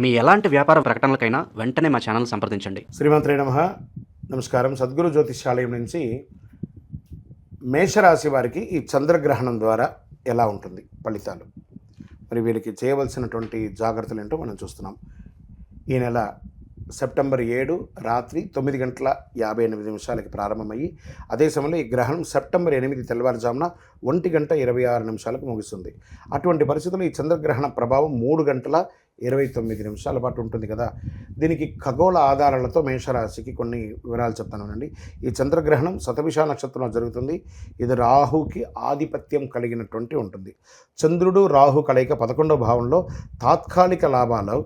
మీ ఎలాంటి వ్యాపార ప్రకటనలకైనా వెంటనే మా ఛానల్ సంప్రదించండి. శ్రీమంత్రి నమ. నమస్కారం. సద్గురు జ్యోతిష్యాలయం నుంచి మేషరాశి వారికి ఈ చంద్రగ్రహణం ద్వారా ఎలా ఉంటుంది ఫలితాలు? మరి వీరికి చేయవలసినటువంటి జాగ్రత్తలు ఏంటో మనం చూస్తున్నాం. ఈ నెల సెప్టెంబర్ ఏడు రాత్రి తొమ్మిది గంటల యాభై ఎనిమిది నిమిషాలకి ప్రారంభమయ్యి అదే సమయంలో ఈ గ్రహణం సెప్టెంబర్ ఎనిమిది తెల్లవారుజామున ఒంటి గంట ఇరవై ఆరు నిమిషాలకు ముగుస్తుంది. అటువంటి పరిస్థితుల్లో ఈ చంద్రగ్రహణ ప్రభావం మూడు గంటల ఇరవై తొమ్మిది నిమిషాల పాటు ఉంటుంది కదా. దీనికి ఖగోళ ఆధారాలతో మేషరాశికి కొన్ని వివరాలు చెప్తానండి ఈ చంద్రగ్రహణం శతభిష నక్షత్రంలో జరుగుతుంది. ఇది రాహుకి ఆధిపత్యం కలిగినటువంటి ఉంటుంది. చంద్రుడు రాహు కలయిక పదకొండవ భావంలో తాత్కాలిక లాభాలు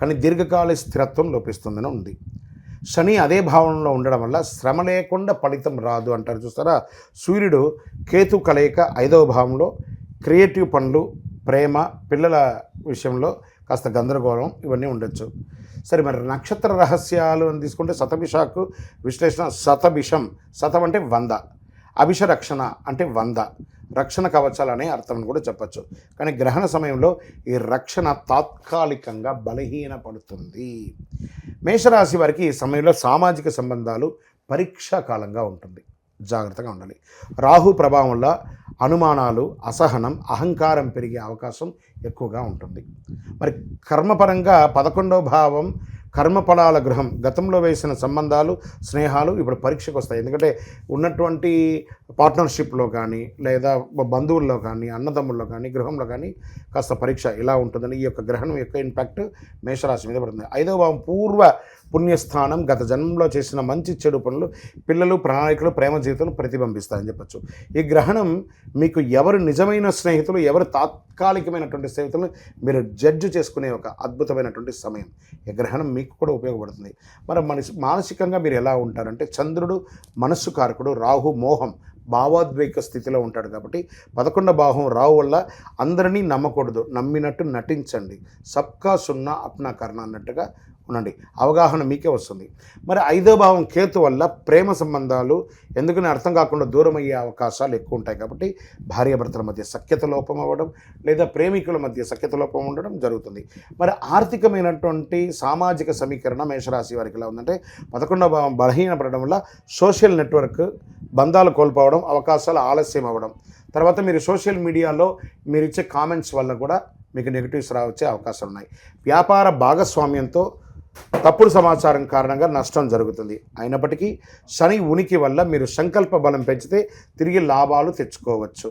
కానీ దీర్ఘకాల స్థిరత్వం లోపిస్తుందని ఉంది. శని అదే భావనలో ఉండడం వల్ల శ్రమ లేకుండా ఫలితం రాదు అంటారు చూస్తారా? సూర్యుడు కేతు కలయిక ఐదవ భావంలో క్రియేటివ్ పనులు ప్రేమ పిల్లల విషయంలో కాస్త గందరగోళం ఇవన్నీ ఉండొచ్చు. సరే మరి నక్షత్ర రహస్యాలు అని తీసుకుంటే శతభిషాకు విశ్లేషణ శతభిషం. శతం అంటే వంద. అభిష రక్షణ అంటే వంద. రక్షణ కవచాలనే అర్థం అని కూడా చెప్పచ్చు. కానీ గ్రహణ సమయంలో ఈ రక్షణ తాత్కాలికంగా బలహీనపడుతుంది. మేషరాశి వారికి ఈ సమయంలో సామాజిక సంబంధాలు పరీక్షా కాలంగా ఉంటుంది. జాగ్రత్తగా ఉండాలి. రాహు ప్రభావం వల్ల అనుమానాలు అసహనం అహంకారం పెరిగే అవకాశం ఎక్కువగా ఉంటుంది. మరి కర్మపరంగా పదకొండవ భావం కర్మఫలాల గృహం గతంలో వేసిన సంబంధాలు స్నేహాలు ఇప్పుడు పరీక్షకు వస్తాయి. ఎందుకంటే ఉన్నటువంటి పార్ట్నర్షిప్లో కానీ లేదా బంధువుల్లో కానీ అన్నదమ్ముల్లో కానీ గృహంలో కానీ కాస్త పరీక్ష ఇలా ఉంటుందని ఈ యొక్క గ్రహణం యొక్క ఇంపాక్ట్ మేషరాశి మీద పడుతుంది. ఐదవ భావం పూర్వ పుణ్యస్థానం గత జన్మంలో చేసిన మంచి చెడు పనులు పిల్లలు ప్రణాళికలు ప్రేమ జీవితం ప్రతిబింబిస్తాయని చెప్పచ్చు. ఈ గ్రహణం మీకు ఎవరు నిజమైన స్నేహితులు ఎవరు తాత్కాలికమైనటువంటి స్నేహితులు మీరు జడ్జ్ చేసుకునే ఒక అద్భుతమైనటువంటి సమయం. ఈ గ్రహణం మీకు కూడా ఉపయోగపడుతుంది. మరి మనసు మానసికంగా మీరు ఎలా ఉంటారంటే చంద్రుడు మనస్సు కారకుడు రాహు మోహం భావోద్వేగ స్థితిలో ఉంటాడు కాబట్టి పదకొండ భావం రావు వల్ల అందరినీ నమ్మకూడదు. నమ్మినట్టు నటించండి. సబ్కా సున్నా అప్నా కర్ణ అన్నట్టుగా ఉండండి. అవగాహన మీకే వస్తుంది. మరి ఐదో భావం కేతు వల్ల ప్రేమ సంబంధాలు ఎందుకని అర్థం కాకుండా దూరం అయ్యే అవకాశాలు ఎక్కువ ఉంటాయి కాబట్టి భార్యాభర్తల మధ్య సఖ్యత లోపం అవ్వడం లేదా ప్రేమికుల మధ్య సఖ్యత లోపం ఉండడం జరుగుతుంది. మరి ఆర్థికమైనటువంటి సామాజిక సమీకరణ మేషరాశి వారికి ఎలా ఉందంటే పదకొండవ భావం బలహీనపడడం వల్ల సోషల్ నెట్వర్క్ బంధాలు కోల్పోవడం అవకాశాలు ఆలస్యం అవ్వడం తర్వాత మీరు సోషల్ మీడియాలో మీరు ఇచ్చే కామెంట్స్ వల్ల కూడా మీకు నెగిటివ్స్ రావచ్చే అవకాశాలు ఉన్నాయి. వ్యాపార భాగస్వామ్యంతో తప్పుడు సమాచారం కారణంగా నష్టం జరుగుతుంది. అయినప్పటికీ శని ఉనికి వల్ల మీరు సంకల్ప బలం పెంచితే తిరిగి లాభాలు తెచ్చుకోవచ్చు.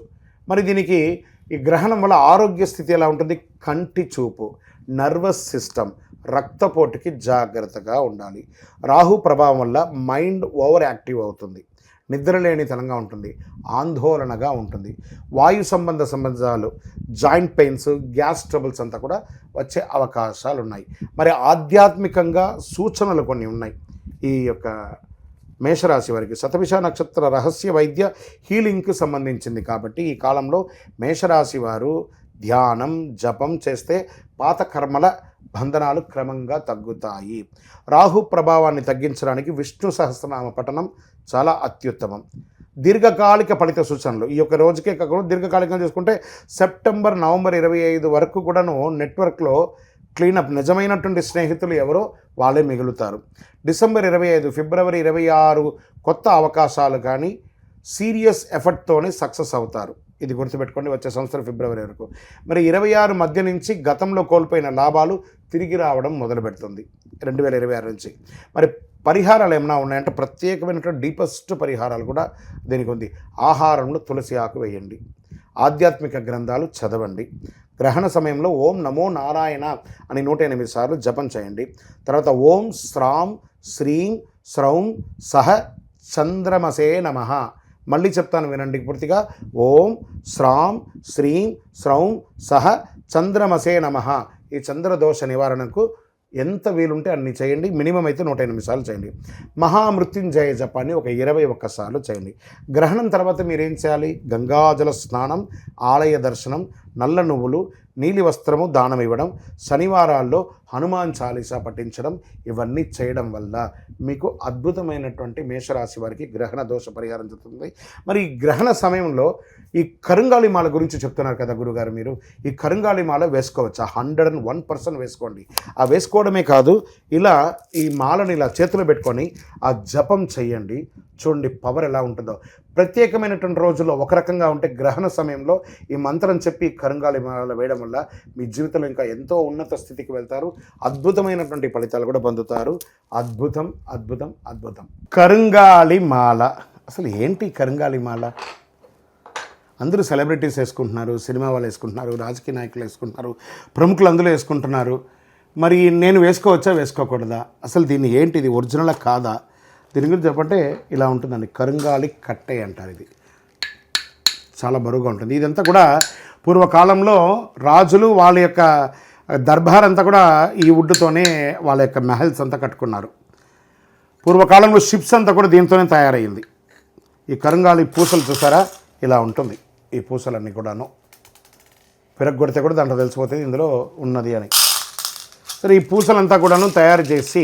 మరి దీనికి ఈ గ్రహణం వల్ల ఆరోగ్య స్థితి ఎలా ఉంటుంది? కంటి చూపు నర్వస్ సిస్టమ్ రక్తపోటుకి జాగ్రత్తగా ఉండాలి. రాహు ప్రభావం వల్ల మైండ్ ఓవర్ యాక్టివ్ అవుతుంది. నిద్రలేనితనంగా ఉంటుంది ఆందోళనగా ఉంటుంది. వాయు సంబంధ సంబంధాలు జాయింట్ పెయిన్స్ గ్యాస్ ట్రబుల్స్ అంతా కూడా వచ్చే అవకాశాలు ఉన్నాయి మరి ఆధ్యాత్మికంగా సూచనలు కొన్ని ఉన్నాయి. ఈ యొక్క మేషరాశి వారికి శతభిష నక్షత్ర రహస్య వైద్య హీలింగ్కి సంబంధించింది కాబట్టి ఈ కాలంలో మేషరాశి వారు ధ్యానం జపం చేస్తే పాత కర్మల బంధనాలు క్రమంగా తగ్గుతాయి. రాహు ప్రభావాన్ని తగ్గించడానికి విష్ణు సహస్రనామ పఠనం చాలా అత్యుత్తమం. దీర్ఘకాలిక ఫలిత సూచనలు. ఈ యొక్క రోజుకే కాకుండా దీర్ఘకాలికంగా చూసుకుంటే సెప్టెంబర్ నవంబర్ ఇరవై ఐదు వరకు కూడాను నెట్వర్క్లో క్లీనప్ నిజమైనటువంటి స్నేహితులు ఎవరో వాళ్ళే మిగులుతారు. డిసెంబర్ ఇరవై ఐదు ఫిబ్రవరి ఇరవై ఆరు కొత్త అవకాశాలు కానీ సీరియస్ ఎఫర్ట్తోనే సక్సెస్ అవుతారు. ఇది గుర్తుపెట్టుకోండి వచ్చే సంవత్సరం ఫిబ్రవరి వరకు. మరి ఇరవై ఆరు మధ్య నుంచి గతంలో కోల్పోయిన లాభాలు తిరిగి రావడం మొదలు పెడుతుంది రెండు వేల ఇరవై ఆరు నుంచి. మరి పరిహారాలు ఏమైనా ఉన్నాయంటే ప్రత్యేకమైనటువంటి డీపెస్ట్ పరిహారాలు కూడా దీనికి ఉంది. ఆహారంలో తులసి ఆకు వేయండి. ఆధ్యాత్మిక గ్రంథాలు చదవండి. గ్రహణ సమయంలో ఓం నమో నారాయణ అని నూట ఎనిమిది సార్లు జపం చేయండి. తర్వాత ఓం శ్రాం శ్రీం శ్రౌం సహ చంద్రమసే నమ. మళ్ళీ చెప్తాను వినండి పూర్తిగా. ఓం శ్రాం శ్రీం శ్రౌం సహ చంద్రమసే నమ. ఈ చంద్రదోష నివారణకు ఎంత వీలుంటే అన్ని చేయండి. మినిమం అయితే నూట ఎనిమిది సార్లు చేయండి. మహామృత్యుంజయ జపాన్ని ఒక ఇరవై ఒక్కసార్లు చేయండి. గ్రహణం తర్వాత మీరేం చేయాలి? గంగాజల స్నానం ఆలయ దర్శనం నల్ల నువ్వులు నీలి వస్త్రము దానం ఇవ్వడం శనివారాల్లో హనుమాన్ చాలీసా పఠించడం ఇవన్నీ చేయడం వల్ల మీకు అద్భుతమైనటువంటి మేషరాశి వారికి గ్రహణ దోష పరిహారం జరుగుతుంది. మరి ఈ గ్రహణ సమయంలో ఈ కరుంగాళిమాల గురించి చెప్తున్నారు కదా గురుగారు మీరు. ఈ కరుంగాలి మాల వేసుకోవచ్చా? హండ్రెడ్ అండ్ వన్ పర్సెంట్ వేసుకోండి. ఆ వేసుకోవడమే కాదు ఇలా ఈ మాలను ఇలా చేతిలో పెట్టుకొని ఆ జపం చేయండి. చూడండి పవర్ ఎలా ఉంటుందో. ప్రత్యేకమైనటువంటి రోజుల్లో ఒక రకంగా ఉంటే గ్రహణ సమయంలో ఈ మంత్రం చెప్పి కరుంగాలి మాలలు వేయడం వల్ల మీ జీవితంలో ఇంకా ఎంతో ఉన్నత స్థితికి వెళ్తారు. అద్భుతమైనటువంటి ఫలితాలు కూడా పొందుతారు. అద్భుతం అద్భుతం అద్భుతం. కరుంగాలి మాల. అసలు ఏంటి కరుంగాలి మాల? అందరూ సెలబ్రిటీస్ వేసుకుంటున్నారు సినిమా వాళ్ళు వేసుకుంటున్నారు రాజకీయ నాయకులు వేసుకుంటున్నారు ప్రముఖులు అందులో వేసుకుంటున్నారు. మరి నేను వేసుకోవచ్చా వేసుకోకూడదా? అసలు దీన్ని ఏంటి? ఇది ఒరిజినల్ కాదా? దీని గురించి చెప్పంటే ఇలా ఉంటుందండి. కరుంగాలి కట్టే అంటారు ఇది. చాలా బరువుగా ఉంటుంది. ఇదంతా కూడా పూర్వకాలంలో రాజులు వాళ్ళ యొక్క దర్బార్ అంతా కూడా ఈ వుడ్తోనే వాళ్ళ యొక్క మెహల్స్ అంతా కట్టుకున్నారు. పూర్వకాలంలో షిప్స్ అంతా కూడా దీంతోనే తయారైంది ఈ కరుంగాలి పూసలు చూసారా? ఇలా ఉంటుంది ఈ పూసలన్నీ కూడాను. పిరగొడితే కూడా దాంట్లో తెలిసిపోతుంది ఇందులో ఉన్నది అని. సరే ఈ పూసలంతా కూడాను తయారు చేసి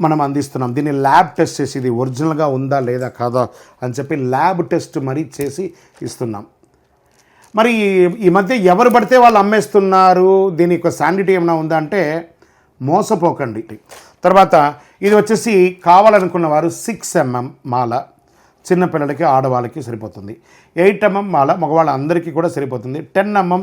మనం అందిస్తున్నాం. దీన్ని ల్యాబ్ టెస్ట్ చేసి ఇది ఒరిజినల్గా ఉందా లేదా కాదా అని చెప్పి ల్యాబ్ టెస్ట్ మరీ చేసి ఇస్తున్నాం. మరి ఈ మధ్య ఎవరు పడితే వాళ్ళు అమ్మేస్తున్నారు? దీని యొక్క శాండిటీ ఏమైనా ఉందా అంటే మోసపోకండి. తర్వాత ఇది వచ్చేసి కావాలనుకున్న వారు సిక్స్ ఎంఎం మాల. చిన్నపిల్లలకి ఆడవాళ్ళకి సరిపోతుంది. ఎయిట్ ఎంఎం మాల మగవాళ్ళ అందరికీ కూడా సరిపోతుంది. Ten MM